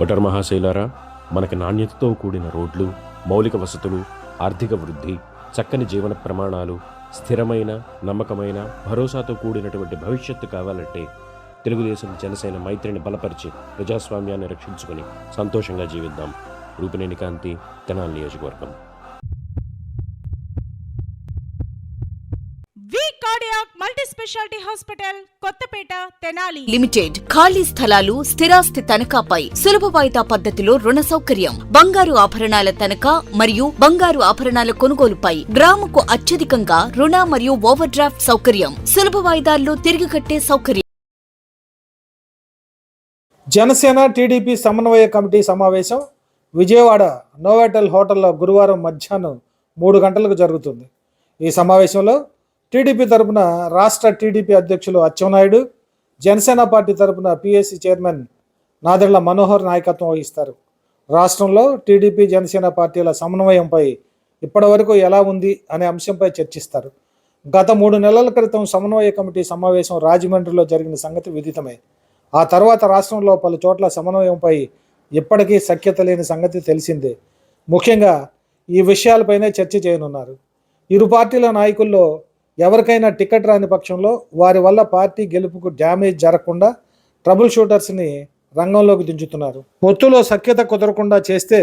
Voter మహాశైలారా మనకి నాణ్యతతో కూడిన రోడ్లు మౌలిక వసతులు ఆర్థిక వృద్ధి చక్కని జీవన ప్రమాణాలు స్థిరమైన నమ్మకమైన భరోసాతో కూడినటువంటి భవిష్యత్తు కావాలంటే తెలుగుదేశం జనసేన మైత్రిని బలపరిచి ప్రజాస్వామ్యాన్ని రక్షించుకొని సంతోషంగా జీవిద్దాం. రూపినేని కాంతి తెనాలి నియోజకవర్గం. Cardiac multi speciality hospital Kothapeta Tenali. Limited ఖాళీ స్థలాలు స్థిరాస్తి తనఖాపై సులభ వాయిదా పద్ధతిలో రుణ సౌకర్యం. బంగారు ఆభరణాల తనఖా మరియు బంగారు ఆభరణాల కొనుగోలుపై గ్రాముకు అత్యధికంగా రుణ మరియు ఓవర్ డ్రాఫ్ట్ సౌకర్యం. సులభ వాయిదాల్లో తిరిగి కట్టే సౌకర్యం. జనసేన టీడీపీ సమన్వయ కమిటీ సమావేశం విజయవాడ నోవాటెల్ హోటల్లో గురువారం మధ్యాహ్నం మూడు గంటలకు జరుగుతుంది. ఈ సమావేశంలో టీడీపీ తరపున రాష్ట్ర టీడీపీ అధ్యక్షులు అచ్చెన్నాయుడు జనసేన పార్టీ తరపున పిఎస్సి చైర్మన్ నాదెళ్ళ మనోహర్ నాయకత్వం వహిస్తారు. రాష్ట్రంలో టీడీపీ జనసేన పార్టీల సమన్వయంపై ఇప్పటివరకు ఎలా ఉంది అనే అంశంపై చర్చిస్తారు. గత మూడు నెలల క్రితం సమన్వయ కమిటీ సమావేశం రాజమండ్రిలో జరిగిన సంగతి విదితమే. ఆ తర్వాత రాష్ట్రంలో పలు చోట్ల సమన్వయంపై ఇప్పటికీ సఖ్యత లేని సంగతి తెలిసిందే. ముఖ్యంగా ఈ విషయాలపైనే చర్చ చేయనున్నారు. ఇరు పార్టీల నాయకుల్లో ఎవరికైనా టికెట్ రాని పక్షంలో వారి వల్ల పార్టీ గెలుపుకు డ్యామేజ్ జరగకుండా ట్రబుల్ షూటర్స్ని రంగంలోకి దించుతున్నారు. పొత్తులో సఖ్యత కుదరకుండా చేస్తే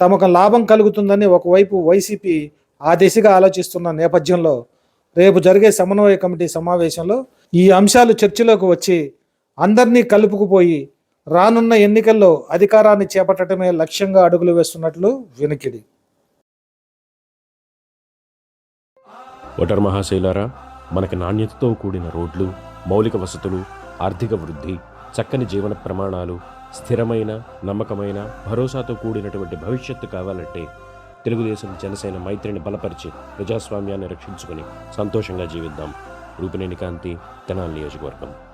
తమకు లాభం కలుగుతుందని ఒకవైపు వైసీపీ ఆ దిశగా ఆలోచిస్తున్న నేపథ్యంలో రేపు జరిగే సమన్వయ కమిటీ సమావేశంలో ఈ అంశాలు చర్చలోకి వచ్చి అందరినీ కలుపుకుపోయి రానున్న ఎన్నికల్లో అధికారాన్ని చేపట్టడమే లక్ష్యంగా అడుగులు వేస్తున్నట్లు వినికిడి. ఓటర్ మహాశైలారా మనకి నాణ్యతతో కూడిన రోడ్లు మౌలిక వసతులు ఆర్థిక వృద్ధి చక్కని జీవన ప్రమాణాలు స్థిరమైన నమ్మకమైన భరోసాతో కూడినటువంటి భవిష్యత్తు కావాలంటే తెలుగుదేశం జనసేన మైత్రిని బలపరిచి ప్రజాస్వామ్యాన్ని రక్షించుకొని సంతోషంగా జీవిద్దాం. రూపినేని కాంతి తెనాలి నియోజకవర్గం.